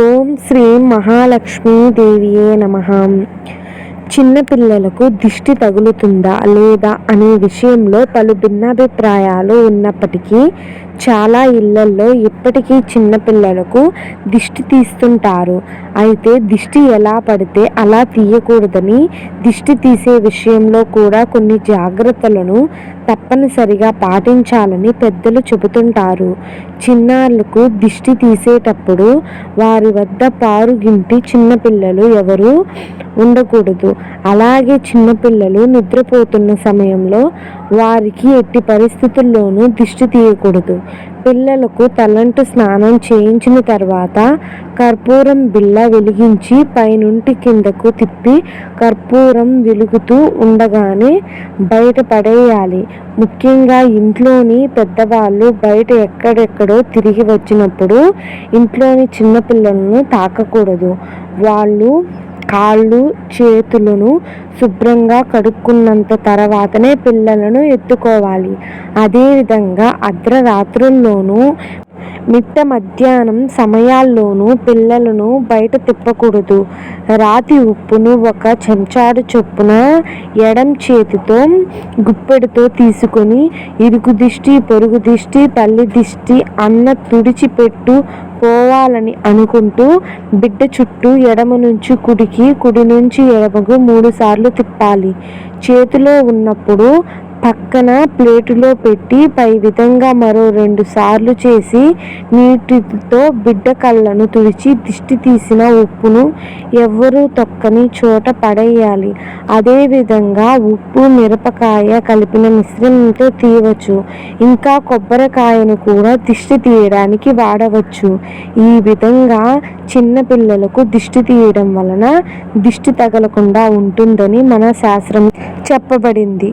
ఓం శ్రీ మహాలక్ష్మీదేవియే నమ. చిన్నపిల్లలకు దిష్టి తగులుతుందా లేదా అనే విషయంలో పలు భిన్నాభిప్రాయాలు ఉన్నప్పటికీ చాలా ఇళ్ళలో ఇప్పటికీ చిన్నపిల్లలకు దిష్టి తీస్తుంటారు. అయితే దిష్టి ఎలా పడితే అలా తీయకూడదని దిష్టి తీసే విషయంలో కూడా కొన్ని జాగ్రత్తలను తప్పనిసరిగా పాటించాలని పెద్దలు చెబుతుంటారు. చిన్నారులకు దిష్టి తీసేటప్పుడు వారి వద్ద పారుగింటి చిన్నపిల్లలు ఎవరు ఉండకూడదు. అలాగే చిన్నపిల్లలు నిద్రపోతున్న సమయంలో వారికి ఎట్టి పరిస్థితుల్లోనూ దిష్టి తీయకూడదు. పిల్లలకు తలంటు స్నానం చేయించిన తర్వాత కర్పూరం బిళ్ళ వెలిగించి పైనుంటి కిందకు తిప్పి కర్పూరం వెలుగుతూ ఉండగానే బయట పడేయాలి. ముఖ్యంగా ఇంట్లోని పెద్దవాళ్ళు బయట ఎక్కడెక్కడో తిరిగి వచ్చినప్పుడు ఇంట్లోని చిన్నపిల్లలను తాకకూడదు. వాళ్ళు కాళ్ళు చేతులను శుభ్రంగా కడుక్కున్నంత తర్వాతనే పిల్లలను ఎత్తుకోవాలి. అదేవిధంగా అర్ధరాత్రుల్లోనూ మిట్ట మధ్యాహ్నం సమయాల్లోనూ పిల్లలను బయట తిప్పకూడదు. రాతి ఉప్పును ఒక చెంచాడు చొప్పున ఎడం చేతితో గుప్పెడుతో తీసుకొని ఇరుగు దిష్టి పొరుగు దిష్టి తల్లి దిష్టి అన్న తుడిచిపెట్టు పోవాలని అనుకుంటూ బిడ్డ చుట్టూ ఎడమ నుంచి కుడికి కుడి నుంచి ఎడమకు మూడు సార్లు తిప్పాలి. చేతిలో ఉన్నప్పుడు పక్కన ప్లేటులో పెట్టి పై విధంగా మరో రెండు సార్లు చేసి నీటితో బిడ్డ కళ్ళను తుడిచి దిష్టి తీసిన ఉప్పును ఎవ్వరూ తొక్కని చోట పడేయాలి. అదేవిధంగా ఉప్పు మిరపకాయ కలిపిన మిశ్రమంతో తీయవచ్చు. ఇంకా కొబ్బరికాయను కూడా దిష్టి తీయడానికి వాడవచ్చు. ఈ విధంగా చిన్న పిల్లలకు దిష్టి తీయడం వలన దిష్టి తగలకుండా ఉంటుందని మన శాస్త్రం చెప్పబడింది.